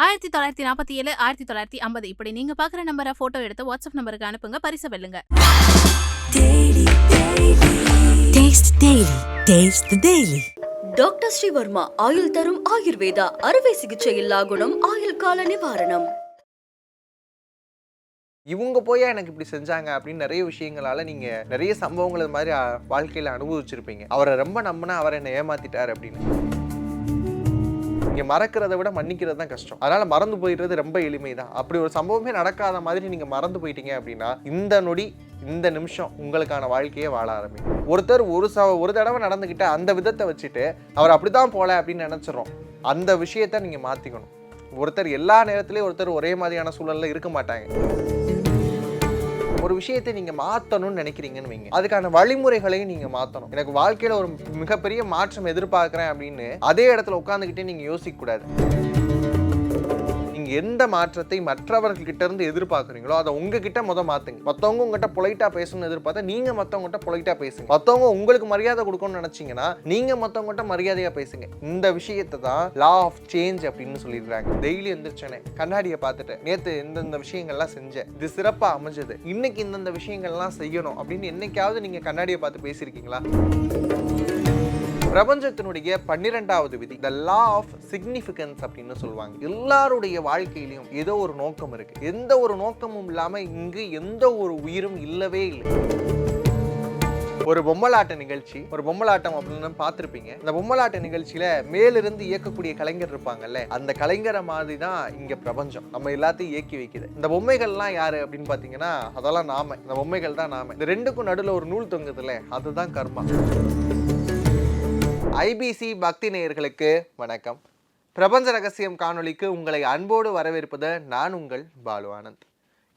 ஆயிரத்தி தொள்ளாயிரத்தி நாற்பத்தி ஏழு ஆயிரத்தி தொள்ளாயிரத்தி ஐம்பது. இப்படி நீங்க பாக்குற நம்பரை போட்டோ எடுத்து வாட்ஸ்அப் நம்பருக்கு அனுப்புங்க. பரிசு வெல்லுங்க. டாக்டர் ஸ்ரீவர்மா ஆயுள் தரும் ஆயுர்வேதா அறுவை சிகிச்சை இல்லா குணம் ஆயுள் கால நிவாரணம். இவங்க போய் எனக்கு இப்படி செஞ்சாங்க அப்படின்னு நிறைய விஷயங்களால நீங்க நிறைய சம்பவங்கள் மாதிரி வாழ்க்கையில அனுபவிச்சிருப்பீங்க. அவரை ரொம்ப நம்பினா அவர் என்னை ஏமாத்திட்டார் அப்படின்னு. நீங்க மறக்கிறத விட மன்னிக்கிறது தான் கஷ்டம். அதனால மறந்து போயிடுறது ரொம்ப எளிமை தான் அப்படி ஒரு சம்பவமே நடக்காத மாதிரி நீங்க மறந்து போயிட்டீங்க அப்படின்னா இந்த நொடி இந்த நிமிஷம் உங்களுக்கான வாழ்க்கையே வாழ ஆரம்பிக்கும். ஒருத்தர் ஒரு ச ஒரு தடவை நடந்துக்கிட்ட அந்த விதத்தை வச்சுட்டு அவர் அப்படிதான் போல அப்படின்னு நினைச்சிடறோம். அந்த விஷயத்த நீங்க மாத்திக்கணும். ஒருத்தர் எல்லா நேரத்திலயும் ஒருத்தர் ஒரே மாதிரியான சூழல்ல இருக்க மாட்டாங்க. ஒரு விஷயத்தை நீங்க மாத்தணும்னு நினைக்கிறீங்கன்னு வைங்க. அதுக்கான வழிமுறைகளையும் நீங்க மாத்தணும். எனக்கு வாழ்க்கையில ஒரு மிகப்பெரிய மாற்றம் எதிர்பார்க்கிறேன் அப்படின்னு அதே இடத்துல உட்காந்துக்கிட்டே நீங்க யோசிக்க கூடாது நீங்கள் எந்த மாற்றத்தை மற்றவர்கள்கிட்ட இருந்து எதிர்பார்க்குறீங்களோ அதை உங்ககிட்ட முத மாற்றுங்க மற்றவங்க உங்ககிட்ட பொலைட்டாக பேசணும்னு எதிர்பார்த்தா நீங்கள் மற்றவங்ககிட்ட பொலைட்டாக பேசுங்க. மற்றவங்க உங்களுக்கு மரியாதை கொடுக்கணும்னு நினச்சிங்கன்னா நீங்கள் மற்றவங்ககிட்ட மரியாதையாக பேசுங்க. இந்த விஷயத்தை தான் லா ஆஃப் சேஞ்ச் அப்படின்னு சொல்லிடுறாங்க. டெய்லி எந்திரிச்சேனே கண்ணாடியை பார்த்துட்டு நேற்று இந்தந்த விஷயங்கள்லாம் செஞ்சேன். இது சிறப்பாக அமைஞ்சது. இன்னைக்கு இந்தந்த விஷயங்கள்லாம் செய்யணும். அப்படின்னு என்னைக்காவது நீங்கள் கண்ணாடியை பார்த்து பேசியிருக்கீங்களா? பிரபஞ்சத்தினுடைய பன்னிரெண்டாவது விதி த லா ஆஃப் சிக்னிஃபிகன்ஸ் அப்படின்னு சொல்லுவாங்க. எல்லாருடைய வாழ்க்கையிலையும் ஏதோ ஒரு நோக்கம் இருக்கு. எந்த ஒரு நோக்கமும் இல்லாம இங்கு எந்த ஒரு உயிரும் இல்லவே இல்லை. ஒரு பொம்மலாட்ட நிகழ்ச்சி ஒரு பொம்மலாட்டம் அப்படின்னு பார்த்துருப்பீங்க. இந்த பொம்மலாட்ட நிகழ்ச்சியில மேலிருந்து இயக்கக்கூடிய கலைஞர் இருப்பாங்கல்ல அந்த கலைஞரை மாதிரி தான் இங்க பிரபஞ்சம். நம்ம எல்லாத்தையும் இயக்கி வைக்குது. இந்த பொம்மைகள்லாம் யாரு அப்படின்னு பாத்தீங்கன்னா அதெல்லாம் நாம. இந்த பொம்மைகள் தான் நாம. இந்த ரெண்டுக்கும் நடுவில் ஒரு நூல் தொங்குதுல்ல அதுதான் கர்மா. ஐபிசி பக்தி நேயர்களுக்கு வணக்கம். பிரபஞ்ச ரகசியம் காணொளிக்கு உங்களை அன்போடு வரவேற்பது நான் உங்கள் பாலு ஆனந்த்.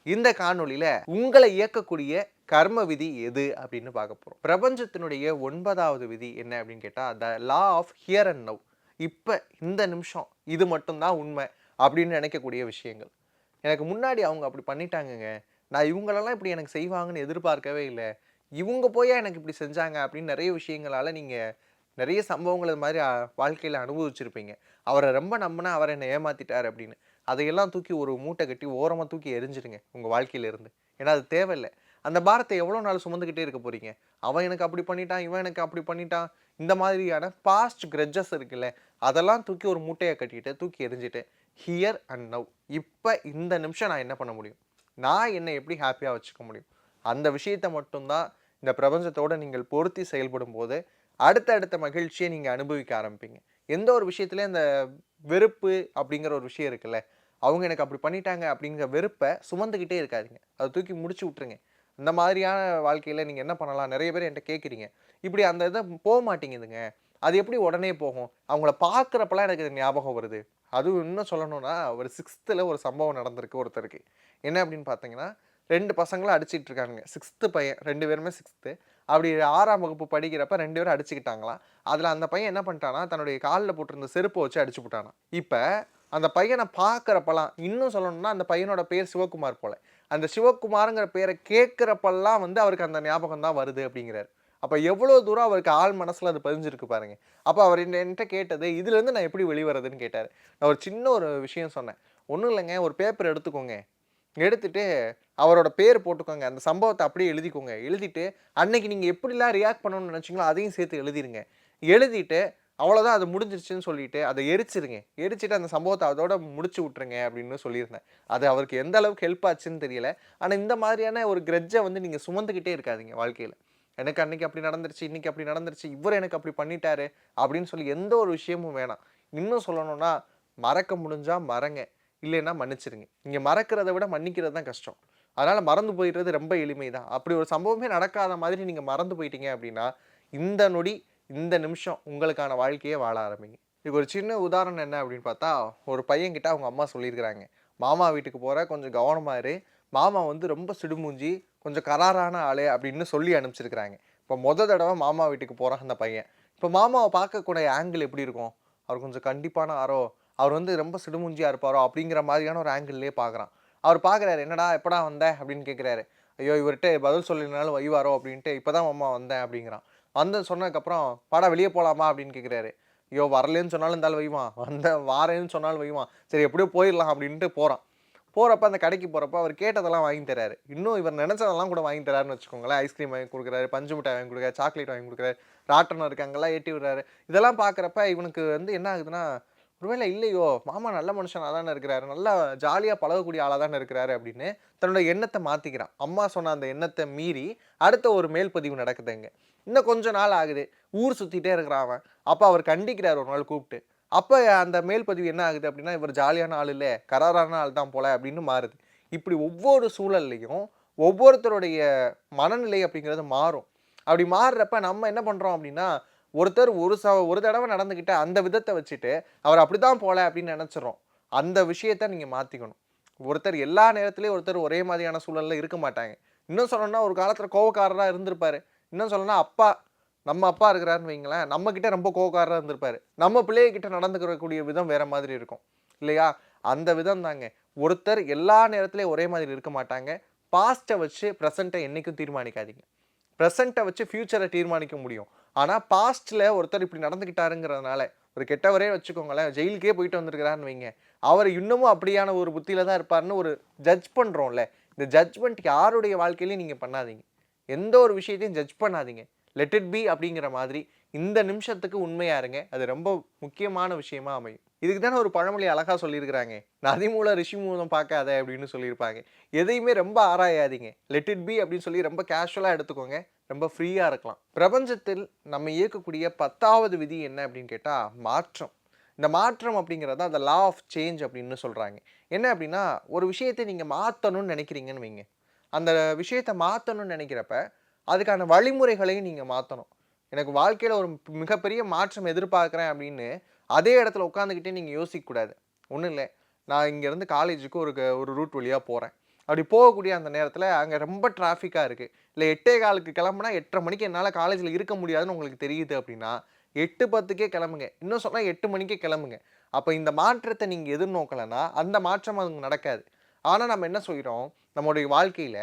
இந்த காணொளியில உங்களை இயக்கக்கூடிய கர்ம விதி எது அப்படின்னு பார்க்க போறோம். பிரபஞ்சத்தினுடைய ஒன்பதாவது விதி என்ன அப்படின்னு கேட்டா the law of here and now இப்போ இந்த நிமிஷம் இது மட்டும்தான் உண்மை அப்படின்னு நினைக்கக்கூடிய விஷயங்கள். எனக்கு முன்னாடி அவங்க அப்படி பண்ணிட்டாங்கங்க. நான் இவங்களெல்லாம் இப்படி எனக்கு செய்வாங்கன்னு எதிர்பார்க்கவே இல்லை. இவங்க போய் எனக்கு இப்படி செஞ்சாங்க அப்படின்னு நிறைய விஷயங்களால் நீங்கள் நிறைய சம்பவங்கள் இது மாதிரி வாழ்க்கையில் அனுபவிச்சிருப்பீங்க. அவரை ரொம்ப நம்பினா அவர் என்னை ஏமாத்திட்டார் அப்படின்னு. அதையெல்லாம் தூக்கி ஒரு மூட்டை கட்டி ஓரமாக தூக்கி எரிஞ்சிடுங்க உங்கள் வாழ்க்கையிலேருந்து. ஏன்னா அது தேவையில்லை. அந்த பாரத்தை எவ்வளோ நாள் சுமந்துக்கிட்டே இருக்க போகிறீங்க அவன் எனக்கு அப்படி பண்ணிட்டான் இவன் எனக்கு அப்படி பண்ணிட்டான். இந்த மாதிரியான பாஸ்ட் கிரெட்ஜஸ் இருக்குல்ல அதெல்லாம் தூக்கி ஒரு மூட்டையை கட்டிட்டு தூக்கி எரிஞ்சிட்டு ஹியர் அண்ட் நவ் இப்போ இந்த நிமிஷம் நான் என்ன பண்ண முடியும்? நான் என்னை எப்படி ஹாப்பியாக வச்சுக்க முடியும்? அந்த விஷயத்தை மட்டும்தான் இந்த பிரபஞ்சத்தோடு நீங்கள் பொருத்தி செயல்படும் போது அடுத்தடுத்த மகிழ்ச்சியை நீங்கள் அனுபவிக்க ஆரம்பிப்பீங்க. எந்த ஒரு விஷயத்துலையும் அந்த வெறுப்பு அப்படிங்கிற ஒரு விஷயம் இருக்குல்ல அவங்க எனக்கு அப்படி பண்ணிட்டாங்க அப்படிங்கிற வெறுப்பை சுமந்துக்கிட்டே இருக்காதிங்க. அதை தூக்கி முடிச்சு விட்ருங்க இந்த மாதிரியான வாழ்க்கையில் நீங்கள் என்ன பண்ணலாம்? நிறைய பேர் என்கிட்ட கேட்குறீங்க. இப்படி அந்த இதை போக மாட்டேங்குதுங்க. அது எப்படி உடனே போகும்? அவங்கள பார்க்குறப்பெல்லாம் எனக்கு இது ஞாபகம் வருது. அதுவும் இன்னும் சொல்லணும்னா ஒரு சிக்ஸ்த்தில் ஒரு சம்பவம் நடந்திருக்கு ஒருத்தருக்கு. என்ன அப்படின்னு பார்த்தீங்கன்னா ரெண்டு பசங்களும் அடிச்சிட்டு இருக்கானுங்க. சிக்ஸ்த்து பையன் ரெண்டு பேருமே சிக்ஸ்த்து அப்படி ஆறாம் வகுப்பு படிக்கிறப்ப ரெண்டு பேரும் அடிச்சுக்கிட்டாங்களாம். அதில் அந்த பையன் என்ன பண்ணிட்டானா தன்னுடைய காலில் போட்டிருந்த செருப்பை வச்சு அடிச்சு போட்டானா. இப்போ அந்த பையனை பார்க்குறப்பெல்லாம் இன்னும் சொல்லணும்னா அந்த பையனோட பேர் சிவகுமார் போல. அந்த சிவகுமாருங்கிற பேரை கேட்குறப்பெல்லாம் வந்து அவருக்கு அந்த ஞாபகம் தான் வருது அப்படிங்கிறார். அப்போ எவ்வளோ தூரம் அவருக்கு ஆள் மனசில் அது பதிஞ்சிருக்கு பாருங்க. அப்போ அவர் என்ன- என்கிட்ட கேட்டது இதுலேருந்து நான் எப்படி வெளிவரதுன்னு கேட்டார். நான் ஒரு சின்ன ஒரு விஷயம் சொன்னேன். ஒன்றும் இல்லைங்க ஒரு பேப்பர் எடுத்துக்கோங்க. எடுத்துகிட்டு அவரோட பேர் போட்டுக்கோங்க. அந்த சம்பவத்தை அப்படியே எழுதிக்கோங்க. எழுதிட்டு அன்னைக்கு நீங்கள் எப்படிலாம் ரியாக்ட் பண்ணணும்னு நினச்சிங்களோ அதையும் சேர்த்து எழுதிருங்க. எழுதிட்டு அவ்வளோதான் அது முடிஞ்சிருச்சுன்னு சொல்லிட்டு அதை எரிச்சிருங்க. எரிச்சிட்டு அந்த சம்பவத்தை அதோட முடிச்சு விட்ருங்க அப்படின்னு சொல்லியிருந்தேன். அது அவருக்கு எந்த அளவுக்கு ஹெல்ப் ஆச்சுன்னு தெரியல. ஆனால் இந்த மாதிரியான ஒரு கிரெஜ்ஜை வந்து நீங்கள் சுமந்துக்கிட்டே இருக்காதீங்க வாழ்க்கையில். எனக்கு அன்னைக்கு அப்படி நடந்துருச்சு இன்னைக்கு அப்படி நடந்துருச்சு இவர் எனக்கு அப்படி பண்ணிட்டாரு அப்படின்னு சொல்லி எந்த ஒரு விஷயமும் வேணாம். இன்னும் சொல்லணும்னா மறக்க முடிஞ்சால் மறங்க இல்லைன்னா மன்னிச்சிருங்க. இங்கே மறக்கிறத விட மன்னிக்கிறது தான் கஷ்டம். அதனால் மறந்து போயிடுறது ரொம்ப எளிமை தான் அப்படி ஒரு சம்பவமே நடக்காத மாதிரி நீங்கள் மறந்து போயிட்டீங்க அப்படின்னா இந்த நொடி இந்த நிமிஷம் உங்களுக்கான வாழ்க்கையே வாழ ஆரம்பிங்க இதுக்கு ஒரு சின்ன உதாரணம் என்ன அப்படின்னு பார்த்தா ஒரு பையன்கிட்ட அவங்க அம்மா சொல்லியிருக்கிறாங்க. மாமா வீட்டுக்கு போகிற கொஞ்சம் கவனமாக இரு. மாமா வந்து ரொம்ப சிடுமூஞ்சி கொஞ்சம் கராரான ஆளு அப்படின்னு சொல்லி அனுப்பிச்சிருக்கிறாங்க. இப்போ மொத தடவை மாமா வீட்டுக்கு போகிறான் அந்த பையன். இப்போ மாமாவை பார்க்கக்கூடிய ஆங்கிள் எப்படி இருக்கும்? அவர் கொஞ்சம் கண்டிப்பான ஆரோ அவர் வந்து ரொம்ப சிடுமூஞ்சியாக இருப்பாரோ அப்படிங்கிற மாதிரியான ஒரு ஆங்கிள்லேயே பார்க்குறான். அவர் பார்க்குறாரு என்னடா எப்படா வந்த? அப்படின்னு கேட்குறாரு ஐயோ இவர்கிட்ட பதில் சொல்லினாலும் வைவாரோ? அப்படின்ட்டு இப்போதான் மாமா வந்தேன் அப்படிங்கிறான். வந்து சொன்னதுக்கப்புறம் பாடா வெளியே போகலாமா அப்படின்னு கேட்குறாரு ஐயோ வரலன்னு சொன்னாலும் இருந்தாலும் வைவான் வந்த வாரேன்னு சொன்னாலும் வைவான் சரி எப்படியோ போயிடலாம் அப்படின்ட்டு போகிறான் போகிறப்ப அந்த கடைக்கு போகிறப்ப அவர் கேட்டதெல்லாம் வாங்கி தராரு. இன்னும் இவர் நினச்சதெல்லாம் கூட வாங்கி தராருன்னு வச்சுக்கோங்களேன். ஐஸ்கிரீம் வாங்கி கொடுக்குறாரு பஞ்சு மிட்டாய் வாங்கி கொடுக்குறாரு சாக்லேட் வாங்கி கொடுக்குறாரு ராட்டனம் இருக்காங்கெல்லாம் ஏட்டி விடுறாரு. இதெல்லாம் பார்க்குறப்ப இவனுக்கு வந்து என்ன ஆகுதுன்னா ஒருவேளை இல்லையோ மாமா நல்ல மனுஷனாக தானே இருக்கிறாரு நல்லா ஜாலியாக பழகக்கூடிய ஆளாக தானே இருக்கிறாரு அப்படின்னு தன்னோட எண்ணத்தை மாற்றிக்கிறான் அம்மா சொன்ன அந்த எண்ணத்தை மீறி அடுத்த ஒரு மேல்பதிவு நடக்குதுங்க இன்னும் கொஞ்ச நாள் ஆகுது. ஊர் சுற்றிட்டே இருக்கிறான் அவன். அப்போ அவர் கண்டிக்கிறார் ஒரு நாள் கூப்பிட்டு. அப்போ அந்த மேல்பதிவு என்ன ஆகுது அப்படின்னா இவர் ஜாலியான ஆள் இல்லை கராரான ஆள் தான் போல அப்படின்னு மாறுது. இப்படி ஒவ்வொரு சூழல்லையும் ஒவ்வொருத்தருடைய மனநிலை அப்படிங்கிறது மாறும். அப்படி மாறுறப்ப நம்ம என்ன பண்ணுறோம் அப்படின்னா ஒருத்தர் ஒரு ச ஒரு தடவை நடந்துக்கிட்ட அந்த விதத்தை வச்சுட்டு அவர் அப்படி தான் போகல அப்படின்னு நினச்சிரும் அந்த விஷயத்த நீங்கள் மாற்றிக்கணும் ஒருத்தர் எல்லா நேரத்துலேயும் ஒருத்தர் ஒரே மாதிரியான சூழலில் இருக்க மாட்டாங்க. இன்னும் சொல்லணும்னா ஒரு காலத்தில் கோவக்காரராக இருந்திருப்பார். இன்னும் சொல்லணும்னா அப்பா நம்ம அப்பா இருக்கிறாருன்னு வைங்களேன் நம்மக்கிட்ட ரொம்ப கோவக்காரராக இருந்திருப்பார். நம்ம பிள்ளைகிட்ட நடந்துக்கிறக்கூடிய விதம் வேறு மாதிரி இருக்கும். இல்லையா? அந்த விதம் தாங்க. ஒருத்தர் எல்லா நேரத்துலையும் ஒரே மாதிரி இருக்க மாட்டாங்க. பாஸ்ட்டை வச்சு ப்ரெசண்ட்டை என்றைக்கும் தீர்மானிக்காதீங்க. ப்ரெசண்ட்டை வச்சு ஃப்யூச்சரை தீர்மானிக்க முடியும். ஆனால் பாஸ்ட்டில் ஒருத்தர் இப்படி நடந்துக்கிட்டாருங்கிறதுனால ஒரு கெட்டவரே வச்சுக்கோங்களேன் ஜெயிலுக்கே போயிட்டு வந்திருக்கிறான்னு வைங்க. அவர் இன்னமும் அப்படியான ஒரு புத்தியில் தான் இருப்பாருன்னு ஒரு ஜட்ஜ் பண்ணுறோம்ல இந்த ஜட்ஜ்மெண்ட் யாருடைய வாழ்க்கையிலையும் நீங்கள் பண்ணாதீங்க. எந்த ஒரு விஷயத்தையும் ஜட்ஜ் பண்ணாதீங்க. லெட் இட் பி அப்படிங்கிற மாதிரி இந்த நிமிஷத்துக்கு உண்மையா இருங்க. அது ரொம்ப முக்கியமான விஷயமா அமையும். இதுக்கு தானே ஒரு பழமொழி அழகாக சொல்லியிருக்கிறாங்க. நதி மூலம் ரிஷி மூலம் பார்க்காத அப்படின்னு சொல்லியிருப்பாங்க. எதையுமே ரொம்ப ஆராயாதீங்க. லெட் இட் பி அப்படின்னு சொல்லி ரொம்ப கேஷுவலாக எடுத்துக்கோங்க. ரொம்ப ஃப்ரீயாக இருக்கலாம். பிரபஞ்சத்தில் நம்ம இயக்கக்கூடிய பத்தாவது விதி என்ன அப்படின்னு கேட்டால் மாற்றம். இந்த மாற்றம் அப்படிங்கிறது தான் அந்த லா ஆஃப் சேஞ்ச் அப்படின்னு சொல்கிறாங்க என்ன அப்படின்னா ஒரு விஷயத்தை நீங்கள் மாற்றணும்னு நினைக்கிறீங்கன்னு வைங்க. அந்த விஷயத்தை மாற்றணும்னு நினைக்கிறப்ப அதுக்கான வழிமுறைகளையும் நீங்கள் மாற்றணும் எனக்கு வாழ்க்கையில் ஒரு மிகப்பெரிய மாற்றம் எதிர்பார்க்குறேன் அப்படின்னு அதே இடத்துல உட்காந்துக்கிட்டே நீங்கள் யோசிக்கக்கூடாது ஒன்றும் இல்லை. நான் இங்கேருந்து காலேஜுக்கு ஒரு க- ஒரு ரூட் வழியாக போகிறேன் அப்படி போகக்கூடிய அந்த நேரத்தில் அங்கே ரொம்ப டிராஃபிக்காக இருக்குது இல்லை எட்டே காலுக்கு கிளம்புனா எட்டரை மணிக்கு என்னால் காலேஜில் இருக்க முடியாதுன்னு உங்களுக்கு தெரியுது அப்படின்னா எட்டு பத்துக்கே கிளம்புங்க. இன்னும் சொன்னால் எட்டு மணிக்கே கிளம்புங்க. அப்போ இந்த மாற்றத்தை நீங்கள் எதிர்நோக்கலைன்னா அந்த மாற்றம் அதுங்க நடக்காது. ஆனால் நம்ம என்ன சொல்கிறோம் நம்மளுடைய வாழ்க்கையில்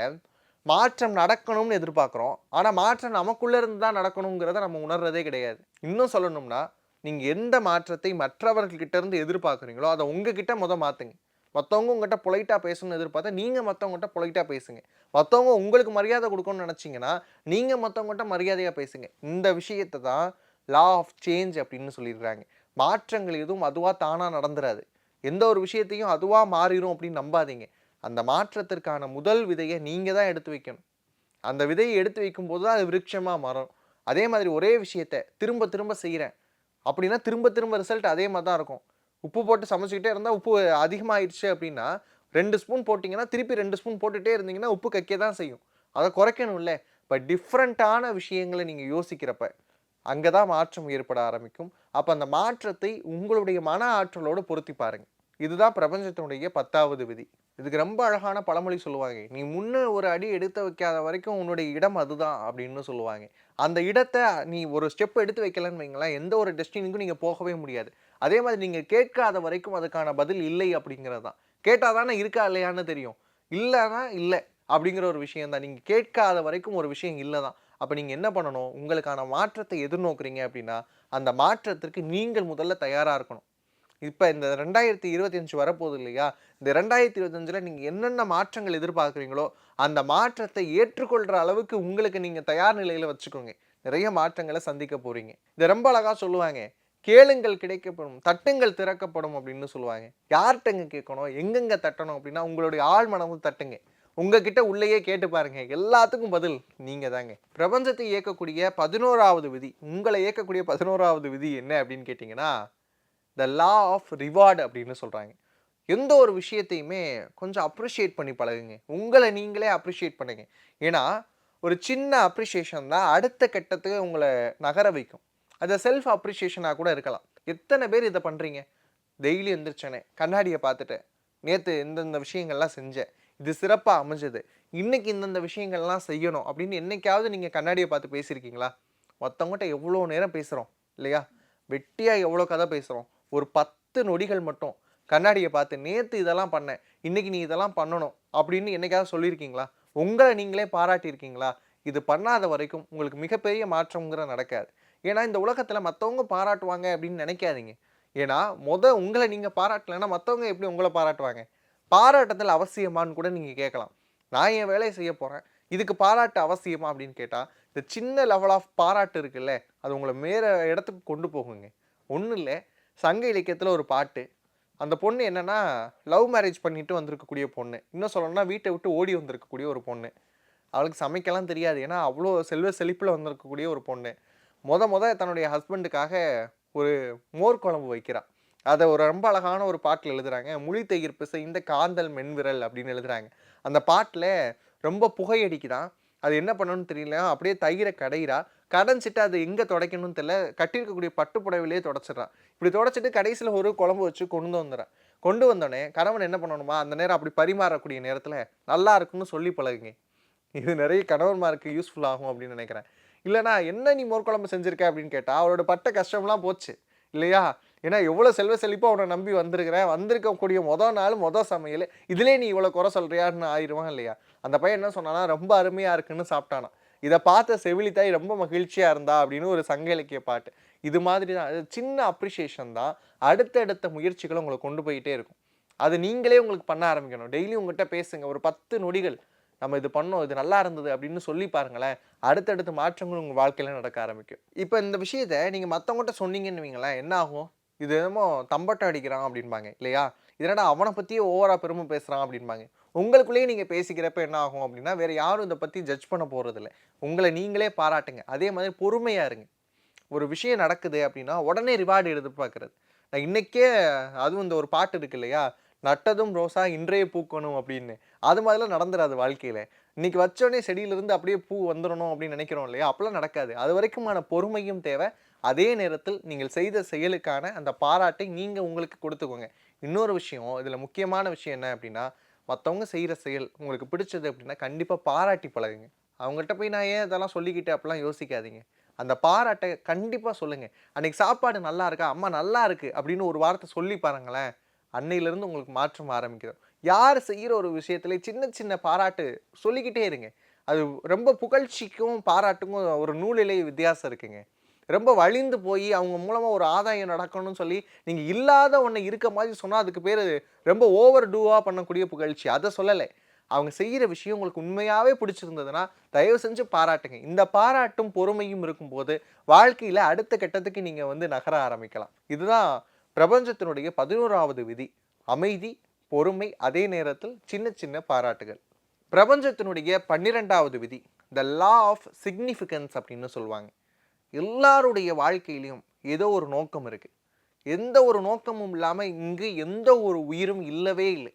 மாற்றம் நடக்கணும்னு எதிர்பார்க்குறோம். ஆனால் மாற்றம் நமக்குள்ளே இருந்து தான் நடக்கணுங்கிறத நம்ம உணர்றதே கிடையாது. இன்னும் சொல்லணும்னா நீங்கள் எந்த மாற்றத்தை மற்றவர்கள்கிட்ட இருந்து எதிர்பார்க்குறீங்களோ அதை உங்ககிட்ட முத மாற்றுங்க மற்றவங்க உங்கள்கிட்ட பொலைட்டாக பேசணும்னு எதிர்பார்த்தா நீங்கள் மற்றவங்ககிட்ட பொலைட்டாக பேசுங்க. மற்றவங்க உங்களுக்கு மரியாதை கொடுக்கணும்னு நினச்சிங்கன்னா நீங்கள் மற்றவங்ககிட்ட மரியாதையாக பேசுங்க. இந்த விஷயத்தை தான் லா ஆஃப் சேஞ்ச் அப்படின்னு சொல்லியிருக்காங்க. மாற்றங்கள் எதுவும் அதுவாக தானாக நடந்துடாது எந்த ஒரு விஷயத்தையும் அதுவாக மாறிடும் அப்படின்னு நம்பாதீங்க. அந்த மாற்றத்திற்கான முதல் விதையை நீங்கள் தான் எடுத்து வைக்கணும். அந்த விதையை எடுத்து வைக்கும்போது தான் அது விருட்சமாக மாறும். அதே மாதிரி ஒரே விஷயத்தை திரும்ப திரும்ப செய்கிறேன் அப்படின்னா திரும்ப திரும்ப ரிசல்ட் அதே மாதிரி தான் இருக்கும். உப்பு போட்டு சமைச்சிக்கிட்டே இருந்தால் உப்பு அதிகமாகிடுச்சு அப்படின்னா ரெண்டு ஸ்பூன் போட்டிங்கன்னா திருப்பி ரெண்டு ஸ்பூன் போட்டுகிட்டே இருந்தீங்கன்னா உப்பு கக்கே தான் செய்யும். அதை குறைக்கணும்ல. இப்போ டிஃப்ரெண்ட்டான விஷயங்களை நீங்கள் யோசிக்கிறப்ப அங்கே தான் மாற்றம் ஏற்பட ஆரம்பிக்கும். அப்போ அந்த மாற்றத்தை உங்களுடைய மன ஆற்றலோடு பொருத்தி பாருங்கள் இதுதான் பிரபஞ்சத்தினுடைய பத்தாவது விதி. இதுக்கு ரொம்ப அழகான பழமொழி சொல்லுவாங்க. நீ முன்ன ஒரு அடி எடுத்து வைக்காத வரைக்கும் உன்னுடைய இடம் அதுதான் அப்படின்னு சொல்லுவாங்க. அந்த இடத்தை நீ ஒரு ஸ்டெப் எடுத்து வைக்கலன்னு வைங்களேன் எந்த ஒரு டெஸ்டினிக்கும் நீங்கள் போகவே முடியாது. அதே மாதிரி நீங்கள் கேட்காத வரைக்கும் அதுக்கான பதில் இல்லை அப்படிங்கிறது தான் கேட்டால் தானே இருக்கா இல்லையான்னு தெரியும். இல்லைன்னா இல்லை அப்படிங்கிற ஒரு விஷயம் தான் நீங்கள் கேட்காத வரைக்கும் ஒரு விஷயம் இல்லை தான் அப்போ நீங்கள் என்ன பண்ணணும்? உங்களுக்கான மாற்றத்தை எதிர்நோக்குறீங்க அப்படின்னா அந்த மாற்றத்திற்கு நீங்கள் முதல்ல தயாராக இருக்கணும். இப்போ இந்த ரெண்டாயிரத்தி இருபத்தஞ்சு வரப்போகுது இல்லையா? இந்த ரெண்டாயிரத்தி இருபத்தஞ்சில் நீங்கள் என்னென்ன மாற்றங்கள் எதிர்பார்க்குறீங்களோ அந்த மாற்றத்தை ஏற்றுக்கொள்கிற அளவுக்கு உங்களுக்கு நீங்கள் தயார் நிலையில் வச்சுக்கோங்க. நிறைய மாற்றங்களை சந்திக்க போகிறீங்க இது ரொம்ப அழகாக சொல்லுவாங்க. கேளுங்கள் கிடைக்கப்படும் தட்டுங்கள் திறக்கப்படும் அப்படின்னு சொல்லுவாங்க. யார்கிட்டங்க கேட்கணும்? எங்கெங்க தட்டணும் அப்படின்னா உங்களுடைய ஆள் மனமும் தட்டுங்க. உங்ககிட்ட உள்ளேயே கேட்டு பாருங்க. எல்லாத்துக்கும் பதில் நீங்க தாங்க. பிரபஞ்சத்தை இயக்கக்கூடிய பதினோராவது விதி உங்களை இயக்கக்கூடிய பதினோராவது விதி என்ன அப்படின்னு கேட்டிங்கன்னா த லா ஆஃப் ரிவார்டு அப்படின்னு சொல்கிறாங்க எந்த ஒரு விஷயத்தையுமே கொஞ்சம் அப்ரிஷியேட் பண்ணி பழகுங்க. உங்களை நீங்களே அப்ரிஷியேட் பண்ணுங்க. ஏன்னா ஒரு சின்ன அப்ரிஷியேஷன் தான் அடுத்த கட்டத்துக்கு உங்களை நகர வைக்கும். அது செல்ஃப் அப்ரிஷியேஷனாக கூட இருக்கலாம். எத்தனை பேர் இதை பண்ணுறீங்க டெய்லி எந்திரிச்சேனே கண்ணாடியை பார்த்துட்டேன் நேற்று இந்தந்த விஷயங்கள்லாம் செஞ்சேன். இது சிறப்பாக அமைஞ்சது. இன்றைக்கி இந்தந்த விஷயங்கள்லாம் செய்யணும். அப்படின்னு என்றைக்காவது நீங்கள் கண்ணாடியை பார்த்து பேசியிருக்கீங்களா? மற்றவங்ககிட்ட எவ்வளோ நேரம் பேசுகிறோம் இல்லையா? வெட்டியாக எவ்வளோ கதை பேசுகிறோம் ஒரு பத்து நொடிகள் மட்டும். கண்ணாடியை பார்த்து நேற்று இதெல்லாம் பண்ணேன். இன்னைக்கு நீ இதெல்லாம் பண்ணணும். அப்படின்னு என்னைக்காவது சொல்லியிருக்கீங்களா? உங்களை நீங்களே பாராட்டியிருக்கீங்களா? இது பண்ணாத வரைக்கும் உங்களுக்கு மிகப்பெரிய மாற்றம்ங்கிற நடக்காது. ஏன்னா இந்த உலகத்தில் மற்றவங்க பாராட்டுவாங்க அப்படின்னு நினைக்காதீங்க. ஏன்னா மொதல் உங்களை நீங்கள் பாராட்டலைன்னா மற்றவங்க எப்படி உங்களை பாராட்டுவாங்க? பாராட்டுதல் அவசியமான்னு கூட நீங்கள் கேட்கலாம். நான் என் வேலையை செய்ய போகிறேன் இதுக்கு பாராட்டு அவசியமா அப்படின்னு கேட்டால் இந்த சின்ன லெவல் ஆஃப் பாராட்டு இருக்குல்ல அது உங்களை மேற இடத்துக்கு கொண்டு போகுங்க. ஒன்றும் இல்லை சங்க இலக்கியத்தில் ஒரு பாட்டு. அந்த பொண்ணு என்னென்னா லவ் மேரேஜ் பண்ணிட்டு வந்திருக்கக்கூடிய பொண்ணு. இன்னும் சொல்லணும்னா வீட்டை விட்டு ஓடி வந்திருக்கக்கூடிய ஒரு பொண்ணு. அவளுக்கு சமைக்கலாம் தெரியாது. ஏன்னா அவ்வளோ செல்வ செழிப்பில் வந்திருக்கக்கூடிய ஒரு பொண்ணு. மொத மொதல் தன்னுடைய ஹஸ்பண்டுக்காக ஒரு மோர் குழம்பு வைக்கிறான் அதை ஒரு ரொம்ப அழகான ஒரு பாட்டில் எழுதுறாங்க. முழி தயிர் பிசை இந்த காந்தல் மென்விரல் அப்படின்னு எழுதுறாங்க. அந்த பாட்டில் ரொம்ப புகையடிக்குதான் அது என்ன பண்ணணும்னு தெரியல அப்படியே தயிரை கடையிறா. கடைஞ்சிட்டு அது எங்கே துடைக்கணும்னு தெரியல. கட்டியிருக்கக்கூடிய பட்டு புடவையிலேயே தொடச்சிட்றான். இப்படி தொடச்சிட்டு கடைசியில் ஒரு குழம்பு வச்சு கொண்டு வந்துடுறான். கொண்டு வந்தோடனே கணவன் என்ன பண்ணணுமா? அந்த நேரம் அப்படி பரிமாறக்கூடிய நேரத்தில் நல்லா இருக்குன்னு சொல்லி பழகுங்க. இது நிறைய கணவன்மாருக்கு யூஸ்ஃபுல் ஆகும் அப்படின்னு நினைக்கிறேன். இல்லைனா என்ன நீ மோர் குழம்பு செஞ்சுருக்க? அப்படின்னு கேட்டால் அவரோட பட்ட கஷ்டம்லாம் போச்சு. இல்லையா? ஏன்னா எவ்வளோ செல்வ செழிப்பாக அவனை நம்பி வந்திருக்கிறேன் வந்திருக்கக்கூடிய மொதல் நாள் மொதல் சமையல். இதிலே நீ இவ்வளோ குறை சொல்கிறியான்னு ஆயிடுவான் இல்லையா? அந்த பையன் என்ன சொன்னானா ரொம்ப அருமையாக இருக்குன்னு சாப்பிட்டானா இதை பார்த்த செவிலித்தாய் ரொம்ப மகிழ்ச்சியாக இருந்தா அப்படின்னு ஒரு சங்க இலக்கிய பாட்டு. இது மாதிரி தான். அது சின்ன அப்ரிஷியேஷன் தான். அடுத்தடுத்த முயற்சிகளை உங்களை கொண்டு போயிட்டே இருக்கும். அது நீங்களே உங்களுக்கு பண்ண ஆரம்பிக்கணும். டெய்லி உங்கள்கிட்ட பேசுங்க. ஒரு பத்து நொடிகள். நம்ம இது பண்ணோம். இது நல்லா இருந்தது அப்படின்னு சொல்லி பாருங்களேன். அடுத்தடுத்த மாற்றங்கள் உங்கள் வாழ்க்கையில் நடக்க ஆரம்பிக்கும். இப்போ இந்த விஷயத்த நீங்கள் மற்றவங்ககிட்ட சொன்னீங்கன்னு வைங்களேன். என்ன ஆகும்? இது என்னமோ தம்பட்டம் அடிக்கிறான் அப்படின்பாங்க இல்லையா? இதனடா அவனை பற்றியே ஓவரா பெருமை பேசுகிறான் அப்படின்பாங்க உங்களுக்குள்ளேயே நீங்கள் பேசிக்கிறப்ப என்ன ஆகும் அப்படின்னா வேறு யாரும் இதை பற்றி ஜட்ஜ் பண்ண போகிறதில்ல உங்களை நீங்களே பாராட்டுங்க. அதே மாதிரி பொறுமையாக இருங்க. ஒரு விஷயம் நடக்குது அப்படின்னா உடனே ரிவார்டு எதிர்பார்க்கறது நான் இன்றைக்கே அதுவும் இந்த ஒரு பாட்டு இருக்கு இல்லையா? நட்டதும் ரோசா இன்றைய பூக்கணும் அப்படின்னு. அது மாதிரிலாம் நடந்துடாது வாழ்க்கையில். இன்னைக்கு வச்சோடனே செடியிலிருந்து அப்படியே பூ வந்துடணும் அப்படின்னு நினைக்கிறோம் இல்லையா? அப்போலாம் நடக்காது. அது வரைக்குமான பொறுமையும் தேவை. அதே நேரத்தில் நீங்கள் செய்த செயலுக்கான அந்த பாராட்டை நீங்கள் உங்களுக்கு கொடுத்துக்கோங்க. இன்னொரு விஷயம் இதில் முக்கியமான விஷயம் என்ன அப்படின்னா மற்றவங்க செய்கிற செயல் உங்களுக்கு பிடிச்சது அப்படின்னா கண்டிப்பாக பாராட்டி பழகுங்க. அவங்கள்ட்ட போய் நான் ஏன் இதெல்லாம் சொல்லிக்கிட்டு அப்படிலாம் யோசிக்காதீங்க. அந்த பாராட்டை கண்டிப்பாக சொல்லுங்கள் அன்றைக்கி சாப்பாடு நல்லா இருக்கா? அம்மா நல்லா இருக்குது அப்படின்னு ஒரு வார்த்தை சொல்லி பாருங்களேன். அன்னையிலேருந்து உங்களுக்கு மாற்றம் ஆரம்பிக்கிறோம் யார் செய்கிற ஒரு விஷயத்துல சின்ன சின்ன பாராட்டு சொல்லிக்கிட்டே இருங்க. அது ரொம்ப புகழ்ச்சிக்கும் பாராட்டுக்கும் ஒரு நூலிலே வித்தியாசம் இருக்குங்க. ரொம்ப வழிந்து போய் அவங்க மூலமாக ஒரு ஆதாயம் நடக்கணும்னு சொல்லி நீங்கள் இல்லாத ஒன்று இருக்க மாதிரி சொன்னால் அதுக்கு பேர் ரொம்ப ஓவர் டூவாக பண்ணக்கூடிய புகழ்ச்சி. அதை சொல்லலை. அவங்க செய்கிற விஷயம் உங்களுக்கு உண்மையாகவே பிடிச்சிருந்ததுன்னா தயவு செஞ்சு பாராட்டுங்க. இந்த பாராட்டும் பொறுமையும் இருக்கும்போது வாழ்க்கையில் அடுத்த கட்டத்துக்கு நீங்கள் வந்து நகர ஆரம்பிக்கலாம். இதுதான் பிரபஞ்சத்தினுடைய பதினோராவது விதி. அமைதி பொறுமை அதே நேரத்தில் சின்ன சின்ன பாராட்டுகள். பிரபஞ்சத்தினுடைய பன்னிரெண்டாவது விதி த லா ஆஃப் சிக்னிஃபிகன்ஸ் அப்படின்னு சொல்லுவாங்க. எல்லாருடைய வாழ்க்கையிலையும் ஏதோ ஒரு நோக்கம் இருக்குது எந்த ஒரு நோக்கமும் இல்லாமல் இங்கு எந்த ஒரு உயிரும் இல்லவே இல்லை.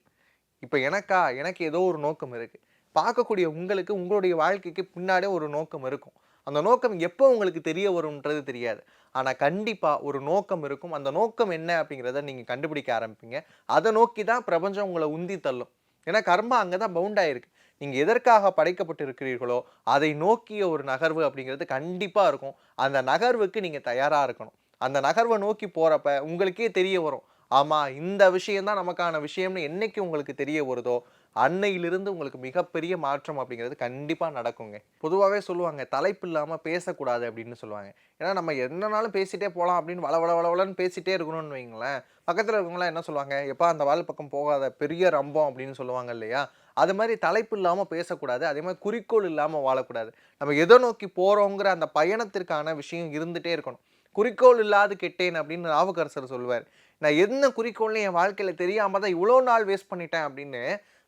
இப்போ எனக்கா எனக்கு ஏதோ ஒரு நோக்கம் இருக்குது பார்க்கக்கூடிய உங்களுக்கு உங்களுடைய வாழ்க்கைக்கு பின்னாடியே ஒரு நோக்கம் இருக்கும். அந்த நோக்கம் எப்போ உங்களுக்கு தெரிய வரும்ன்றது தெரியாது. ஆனால் கண்டிப்பாக ஒரு நோக்கம் இருக்கும். அந்த நோக்கம் என்ன அப்படிங்கிறத நீங்கள் கண்டுபிடிக்க ஆரம்பிப்பீங்க. அதை நோக்கி தான் பிரபஞ்சம் உங்களை உந்தி தள்ளும். ஏன்னா கர்மா அங்கே தான் பவுண்ட் ஆகிருக்கு நீங்கள் எதற்காக படைக்கப்பட்டு இருக்கிறீர்களோ அதை நோக்கிய ஒரு நகர்வு அப்படிங்கிறது கண்டிப்பாக இருக்கும். அந்த நகர்வுக்கு நீங்கள் தயாராக இருக்கணும். அந்த நகர்வை நோக்கி போகிறப்ப உங்களுக்கே தெரிய வரும். ஆமாம் இந்த விஷயந்தான் நமக்கான விஷயம்னு என்றைக்கு உங்களுக்கு தெரிய வருதோ அன்னையிலிருந்து உங்களுக்கு மிகப்பெரிய மாற்றம் அப்படிங்கிறது கண்டிப்பாக நடக்குங்க. பொதுவாகவே சொல்லுவாங்க தலைப்பு இல்லாமல் பேசக்கூடாது அப்படின்னு சொல்லுவாங்க. ஏன்னா நம்ம என்னனாலும் பேசிகிட்டே போகலாம் அப்படின்னு வள வள வளவலன்னு இருக்கணும்னு வைங்களேன். பக்கத்தில் இருக்கவங்களாம் என்ன சொல்லுவாங்க எப்பா அந்த வால் பக்கம் போகாத பெரிய ரம்பம் அப்படின்னு சொல்லுவாங்க இல்லையா? அது மாதிரி தலைப்பு இல்லாமல் பேசக்கூடாது. அதே மாதிரி குறிக்கோள் இல்லாமல் வாழக்கூடாது. நம்ம எதை நோக்கி போகிறோங்கிற அந்த பயணத்திற்கான விஷயம் இருந்துகிட்டே இருக்கணும். குறிக்கோள் இல்லாது கெட்டேன் அப்படின்னு ராவகரசர் சொல்லுவார். நான் என்ன குறிக்கோள்னு என் வாழ்க்கையில் தெரியாமல் தான் இவ்வளோ நாள் வேஸ்ட் பண்ணிட்டேன் அப்படின்னு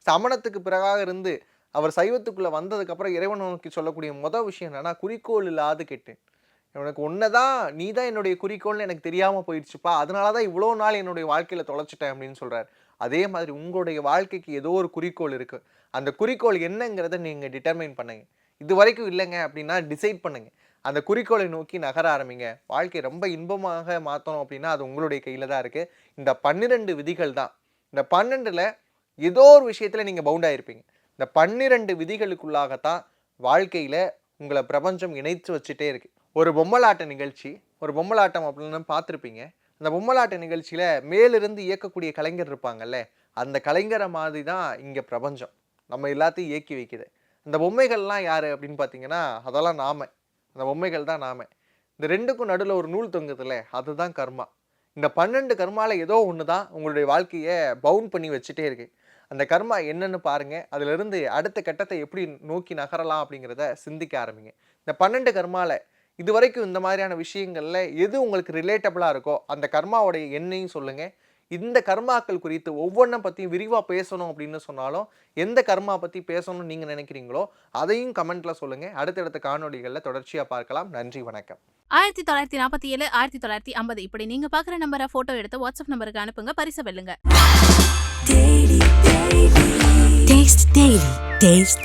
சமணத்துக்கு பிறகாக இருந்து அவர் சைவத்துக்குள்ளே வந்ததுக்கப்புறம் இறைவனை நோக்கி சொல்லக்கூடிய மொதல் விஷயம் என்னென்னா குறிக்கோள் இல்லாது கெட்டேன். உனக்கு தான் நீ தான் என்னுடைய குறிக்கோள்னு எனக்கு தெரியாமல் போயிடுச்சுப்பா. அதனால தான் இவ்வளோ நாள் என்னுடைய வாழ்க்கையில் தொலைச்சிட்டேன் அப்படின்னு சொல்கிறார் அதே மாதிரி உங்களுடைய வாழ்க்கைக்கு ஏதோ ஒரு குறிக்கோள் இருக்குது அந்த குறிக்கோள் என்னங்கிறத நீங்கள் டிட்டர்மைன் பண்ணுங்க. இது வரைக்கும் இல்லைங்க அப்படின்னா டிசைட் பண்ணுங்கள் அந்த குறிக்கோளை நோக்கி நகர ஆரம்பிங்க. வாழ்க்கை ரொம்ப இன்பமாக மாற்றணும் அப்படின்னா அது உங்களுடைய கையில் தான் இருக்குது இந்த பன்னிரெண்டு விதிகள் தான். இந்த பன்னெண்டில் ஏதோ ஒரு விஷயத்தில் நீங்கள் பவுண்ட் ஆகிருப்பீங்க இந்த பன்னிரெண்டு விதிகளுக்குள்ளாகத்தான் வாழ்க்கையில் உங்களை பிரபஞ்சம் இணைத்து வச்சுட்டே இருக்குது ஒரு பொம்மலாட்ட நிகழ்ச்சி ஒரு பொம்மலாட்டம் அப்படின்னு பார்த்துருப்பீங்க. அந்த பொம்மலாட்ட நிகழ்ச்சியில் மேலிருந்து இயக்கக்கூடிய கலைஞர் இருப்பாங்கல்ல அந்த கலைஞரை மாதிரி தான் இங்கே பிரபஞ்சம். நம்ம எல்லாத்தையும் இயக்கி வைக்குது. அந்த பொம்மைகள்லாம் யார் அப்படின்னு பார்த்தீங்கன்னா அதெல்லாம் நாம. அந்த பொம்மைகள் தான் நாம. இந்த ரெண்டுக்கும் நடுவில் ஒரு நூல் தொங்குதுல்ல அதுதான் கர்மா. இந்த பன்னெண்டு கர்மாவில் ஏதோ ஒன்று தான் உங்களுடைய வாழ்க்கையை பவுன் பண்ணி வச்சுட்டே இருக்கு. அந்த கர்மா என்னன்னு பாருங்கள் அதிலிருந்து அடுத்த கட்டத்தை எப்படி நோக்கி நகரலாம் அப்படிங்கிறத சிந்திக்க ஆரம்பிங்க. இந்த பன்னெண்டு கர்மாவில் இது வரைக்கும் இந்த மாதிரியான விஷயங்கள்ல எது உங்களுக்கு ரிலேட்டபிளாக இருக்கோ அந்த கர்மாவுடைய எண்ணையும் சொல்லுங்க. இந்த கர்மாக்கள் குறித்து ஒவ்வொன்றை பற்றியும் விரிவாக பேசணும் அப்படின்னு சொன்னாலும் எந்த கர்மா பற்றி பேசணும்னு நீங்கள் நினைக்கிறீங்களோ அதையும் கமெண்ட்ல சொல்லுங்க. அடுத்தடுத்த காணொளிகளில் தொடர்ச்சியாக பார்க்கலாம். நன்றி வணக்கம். ஆயிரத்தி தொள்ளாயிரத்தி நாற்பத்தி ஏழு ஆயிரத்தி தொள்ளாயிரத்தி ஐம்பது. இப்படி நீங்க பாக்குற நம்பரை போட்டோ எடுத்து வாட்ஸ்அப் நம்பருக்கு அனுப்புங்க. பரிசை வெல்லுங்க. Taste